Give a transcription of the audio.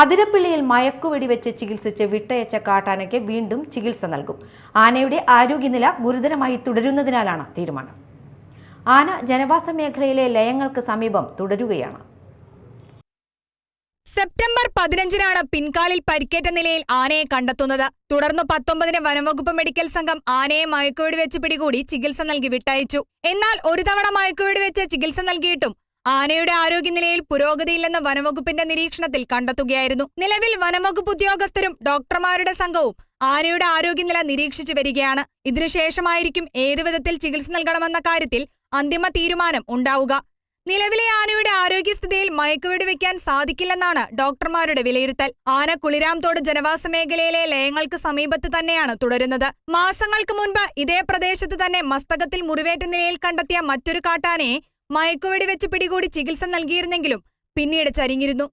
അതിരപ്പിള്ളിയിൽ മയക്കുവെടി വെച്ച് ചികിത്സിച്ച് വിട്ടയച്ച കാട്ടാനയ്ക്ക് വീണ്ടും ചികിത്സ നൽകും. ആനയുടെ ആരോഗ്യനില ഗുരുതരമായി തുടരുന്നതിനാലാണ് തീരുമാനം. ആന ജനവാസ മേഖലയിലെ ലയങ്ങൾക്ക് സമീപം തുടരുകയാണ്. സെപ്റ്റംബർ പതിനഞ്ചിനാണ് പിൻകാലിൽ പരിക്കേറ്റ നിലയിൽ ആനയെ കണ്ടെത്തുന്നത്. തുടർന്ന് പത്തൊമ്പതിന് വനംവകുപ്പ് മെഡിക്കൽ സംഘം ആനയെ മയക്കുവെടി വെച്ച് പിടികൂടി ചികിത്സ നൽകി വിട്ടയച്ചു. എന്നാൽ ഒരു തവണ മയക്കുവെടി വെച്ച് ചികിത്സ നൽകിയിട്ടും ആനയുടെ ആരോഗ്യനിലയിൽ പുരോഗതിയില്ലെന്ന വനംവകുപ്പിന്റെ നിരീക്ഷണത്തിൽ കണ്ടെത്തുകയായിരുന്നു. നിലവിൽ വനംവകുപ്പ് ഉദ്യോഗസ്ഥരും ഡോക്ടർമാരുടെ സംഘവും ആനയുടെ ആരോഗ്യനില നിരീക്ഷിച്ചു വരികയാണ്. ഇതിനുശേഷമായിരിക്കും ഏതുവിധത്തിൽ ചികിത്സ നൽകണമെന്ന കാര്യത്തിൽ അന്തിമ തീരുമാനം ഉണ്ടാവുക. നിലവിലെ ആനയുടെ ആരോഗ്യസ്ഥിതിയിൽ മയക്കുവെടി വെക്കാൻ സാധിക്കില്ലെന്നാണ് ഡോക്ടർമാരുടെ വിലയിരുത്തൽ. ആന കുളിരാംതോട് ജനവാസ മേഖലയിലെ ലയങ്ങൾക്ക് സമീപത്ത് തന്നെയാണ് തുടരുന്നത്. മാസങ്ങൾക്ക് മുൻപ് ഇതേ പ്രദേശത്ത് തന്നെ മസ്തകത്തിൽ മുറിവേറ്റ നിലയിൽ കണ്ടെത്തിയ മറ്റൊരു കാട്ടാനയെ മയക്കുവെടി വെച്ച് പിടികൂടി ചികിത്സ നൽകിയിരുന്നെങ്കിലും പിന്നീട് ചരിഞ്ഞിരുന്നു.